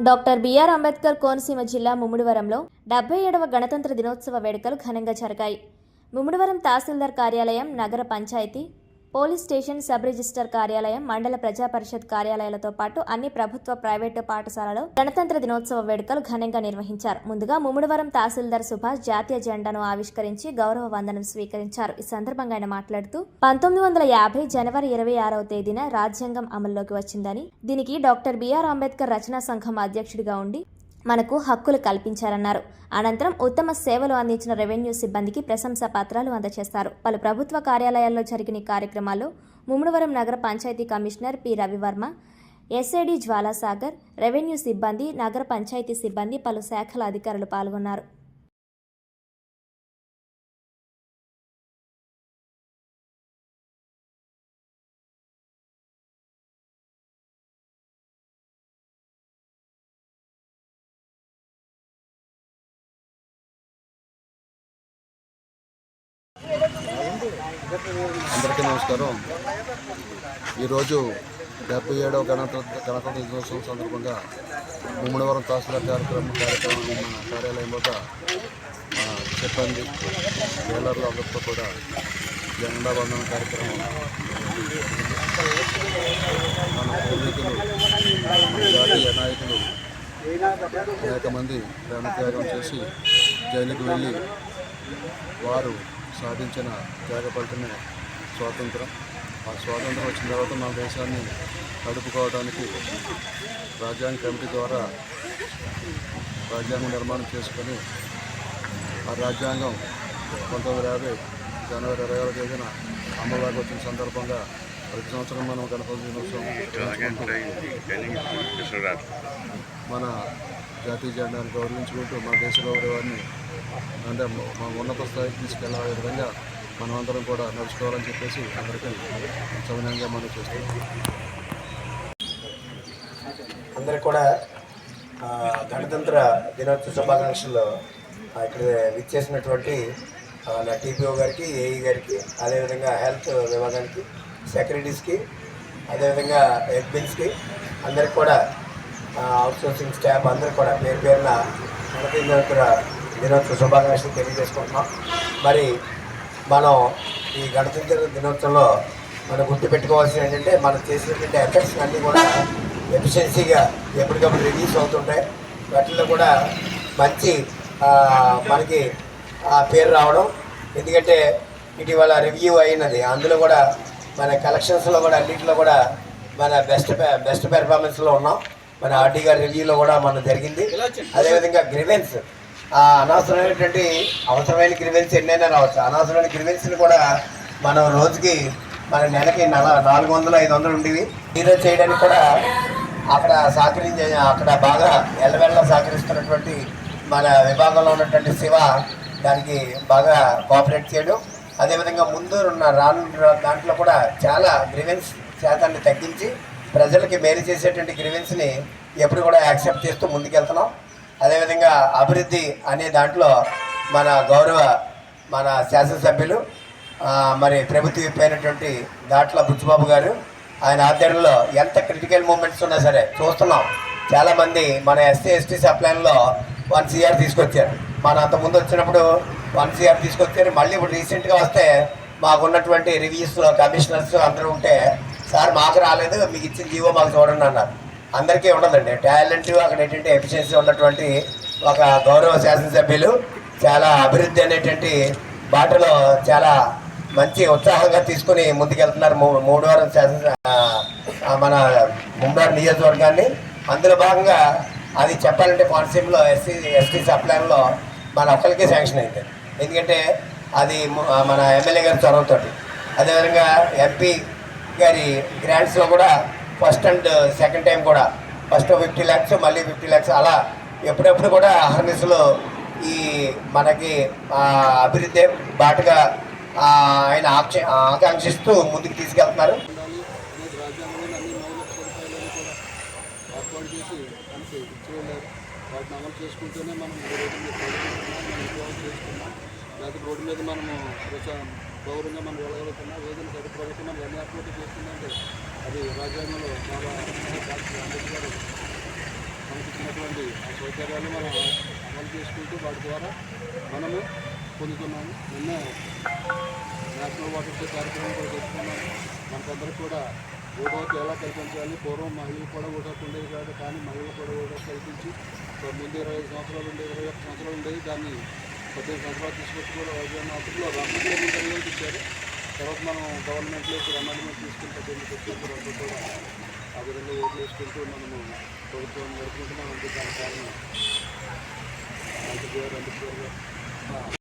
Doctor BR Ambedkar Konaseema జిల్లా ముమ్మిడివరంలో డెబ్బై ఏడవ గణతంత్ర దినోత్సవ వేడుకలు ఘనంగా జరిగాయి. ముమ్మిడివరం తహసీల్దార్ కార్యాలయం నగర panchayat police station sub register కార్యాలయం మండల ప్రజా పరిషత్ కార్యాలయాలతో పాటు అన్ని ప్రభుత్వ ప్రైవేటు పాఠశాలలో గణతంత్ర దినోత్సవ వేడుకలు ఘనంగా నిర్వహించారు. ముందుగా ముమ్మడివరం తహసీల్దార్ సుభాష్ జాతీయ జెండాను ఆవిష్కరించి గౌరవ వందనం స్వీకరించారు. ఈ సందర్భంగా ఆయన మాట్లాడుతూ పంతొమ్మిది వందల యాభై జనవరి ఇరవై ఆరవ తేదీన రాజ్యాంగం అమల్లోకి వచ్చిందని దీనికి డాక్టర్ బిఆర్ అంబేద్కర్ రచనా సంఘం అధ్యక్షుడిగా ఉండి మనకు హక్కులు కల్పించారన్నారు. అనంతరం ఉత్తమ సేవలు అందించిన రెవెన్యూ సిబ్బందికి ప్రశంసా పత్రాలు అందజేస్తారు. పలు ప్రభుత్వ కార్యాలయాల్లో జరిగిన కార్యక్రమాల్లో ముమ్మడివరం నగర panchayat commissioner P. Ravivarma SID Jwalasagar revenue సిబ్బంది నగర పంచాయతీ సిబ్బంది పలు శాఖల అధికారులు పాల్గొన్నారు. అందరికీ నమస్కారం. ఈరోజు డెబ్బై ఏడవ గణతంత్ర గణతంత్ర దినోత్సవం సందర్భంగా ముమ్మడివరం తహసీల్దార్ కార్యక్రమం కార్యక్రమం మన కార్యాలయం వద్ద మన సిబ్బంది డీలర్లు అందరితో కూడా జెండా బంధన కార్యక్రమం మన పూర్వీకులు జాతీయ నాయకులు అనేక మంది ప్రాణత్యాగం చేసి జైలుకు వెళ్ళి వారు సాధించిన త్యాగ ఫలితమే స్వాతంత్రం. ఆ స్వాతంత్రం వచ్చిన తర్వాత మన దేశాన్ని నడుపుకోవడానికి రాజ్యాంగ కమిటీ ద్వారా రాజ్యాంగం నిర్మాణం చేసుకొని ఆ రాజ్యాంగం పంతొమ్మిది యాభై జనవరి ఇరవై ఆరో తేదీన అమలులోకి వచ్చిన సందర్భంగా ప్రతి సంవత్సరం మనం గణపతి దినోత్సవం మన జాతీయ జెండాను గౌరవించుకుంటూ మన దేశ గౌరవాన్ని అంటే ఉన్నత స్థాయికి తీసుకెళ్ళే విధంగా మనమందరం కూడా నడుచుకోవాలని చెప్పేసి అందరికీ సవినయంగా మనం చేస్తాం అందరికి కూడా గణతంత్ర దినోత్సవ శుభాకాంక్షలు ఇక్కడ విచ్చేసినటువంటి నా టీపీఓ గారికి ఏఈ గారికి అదేవిధంగా హెల్త్ విభాగానికి సెక్రటరీస్కి అదేవిధంగా ఎడ్మిన్స్కి అందరికి కూడా అవుట్సోర్సింగ్ స్టాఫ్ అందరికి కూడా పేరు పేరున గణతంత్ర దినోత్సవ శుభాకాంక్షలు తెలియజేసుకుంటున్నాం. మరి మనం ఈ గణతంత్ర దినోత్సవంలో మనం గుర్తుపెట్టుకోవాల్సింది ఏంటంటే మనం చేసినటువంటి ఎఫెక్ట్స్ అన్నీ కూడా ఎఫిషియన్సీగా ఎప్పటికప్పుడు రిలీజ్ అవుతుంటాయి. వాటిల్లో కూడా మంచి మనకి ఆ పేరు రావడం. ఎందుకంటే ఇటీవల రివ్యూ అయినది. అందులో కూడా మన కలెక్షన్స్లో కూడా అన్నింటిలో కూడా మన బెస్ట్ బెస్ట్ పెర్ఫార్మెన్స్లో ఉన్నాం. మన ఆర్డీ గారి రివ్యూలో కూడా మన జరిగింది. అదేవిధంగా గ్రివెన్స్ అనవసరమైనటువంటి అవసరమైన గ్రివెన్స్ ఎన్నైనా రావచ్చు. అనవసరమైన గ్రివెన్స్ని కూడా మనం రోజుకి మన నెలకి నల నాలుగు వందలు ఐదు వందలు ఉండేవి. జీరో చేయడానికి కూడా అక్కడ సహకరించే అక్కడ బాగా ఎల్లవెల్ల సహకరిస్తున్నటువంటి మన విభాగంలో ఉన్నటువంటి శివ దానికి బాగా కోఆపరేట్ చేయడం. అదేవిధంగా ముందు ఉన్న రాను దాంట్లో కూడా చాలా గ్రివెన్స్ శాతాన్ని తగ్గించి ప్రజలకి మేలు చేసేటువంటి గ్రివెన్స్ని ఎప్పుడు కూడా యాక్సెప్ట్ చేస్తూ ముందుకెళ్తున్నాం. అదేవిధంగా అభివృద్ధి అనే దాంట్లో మన గౌరవ మన శాసనసభ్యులు మరి ప్రభుత్వ విప్ దాట్ల బుచ్చిబాబు గారు ఆయన ఆధ్వర్యంలో ఎంత క్రిటికల్ మూమెంట్స్ ఉన్నా సరే చూస్తున్నాం. చాలామంది మన ఎస్సీ ఎస్టీ సప్లైన్లో వన్ సిఆర్ తీసుకొచ్చారు. మన అంత ముందు వచ్చినప్పుడు వన్ సిఆర్ తీసుకొచ్చారు. మళ్ళీ ఇప్పుడు రీసెంట్గా వస్తే మాకున్నటువంటి రివ్యూస్లో కమిషనర్స్ అందరూ ఉంటే సార్ మాకు రాలేదు మీకు ఇచ్చిన జీవో మాకు చూడండి అన్నారు. అందరికీ ఉండదండి. టాలెంట్ అక్కడ ఏంటంటే ఎఫిషియన్సీ ఉన్నటువంటి ఒక గౌరవ శాసనసభ్యులు చాలా అభివృద్ధి అనేటువంటి బాటలో చాలా మంచి ఉత్సాహంగా తీసుకుని ముందుకెళ్తున్నారు మూ- మూడు వారం శాసన మన ముంబారు నియోజకవర్గాన్ని. అందులో భాగంగా అది చెప్పాలంటే కోనసీమలో ఎస్సీ ఎస్టీ సప్లైన్లో మన ఒక్కరికే శాంక్షన్ అయింది. ఎందుకంటే అది మన ఎమ్మెల్యే గారి చొరవతోటి. అదేవిధంగా ఎంపీ గారి గ్రాంట్స్లో కూడా ఫస్ట్ అండ్ సెకండ్ టైం కూడా. ఫస్ట్ ఫిఫ్టీ ల్యాక్స్ మళ్ళీ ఫిఫ్టీ ల్యాక్స్ అలా ఎప్పుడెప్పుడు కూడా అహర్నిస్లో ఈ మనకి అభివృద్ధి బాటుగా ఆయన ఆక్ష ఆకాంక్షిస్తూ ముందుకు తీసుకెళ్తున్నారు. చేసి మనకి వాటిని అమలు చేసుకుంటూనే మనం మీద మనం చేసుకున్నాం లేకపోతే రోడ్డు మీద మనము గౌరవంగా మనం వెళ్ళగలుగుతున్నాం ఏదైనా సరే ప్రభుత్వం మనం ఎన్ని అప్లోడ్ చేస్తుందంటే అది రాజ్యాంగంలో బాబా డాక్టర్ అంబేద్కర్ మనకి ఆ సౌకర్యాలు మనం అమలు చేసుకుంటూ వాటి ద్వారా మనము పొందుతున్నాము. నిన్న నేషనల్ వాటర్ డే కార్యక్రమం కూడా చేసుకున్నాము మనకందరికి కూడా ఓటు ఎలా కల్పించాలి. పూర్వం మహిళలు కూడా ఓటు ఉండేది కాదు కానీ మహిళలు కూడా ఓటు కల్పించి ముందు ఇరవై ఐదు సంవత్సరాలు ఉండేది ఇరవై ఒక్క సంవత్సరాలు ఉండేది దాన్ని పద్దెనిమిది సంవత్సరాలు తీసుకొచ్చి కూడా రాజ్యాంగ అప్పట్లో రామకృష్ణ ఇచ్చారు తర్వాత మనం గవర్నమెంట్లో ఇప్పుడు అమెండ్మెంట్ తీసుకుంటే పద్దెనిమిది వచ్చేప్పుడు అందరూ కూడా ఆ విధంగా ఓట్లు వేసుకుంటూ మనము ప్రభుత్వం జరుపుకుంటున్నాం అంటే దాని కారణం. అంబేద్కర్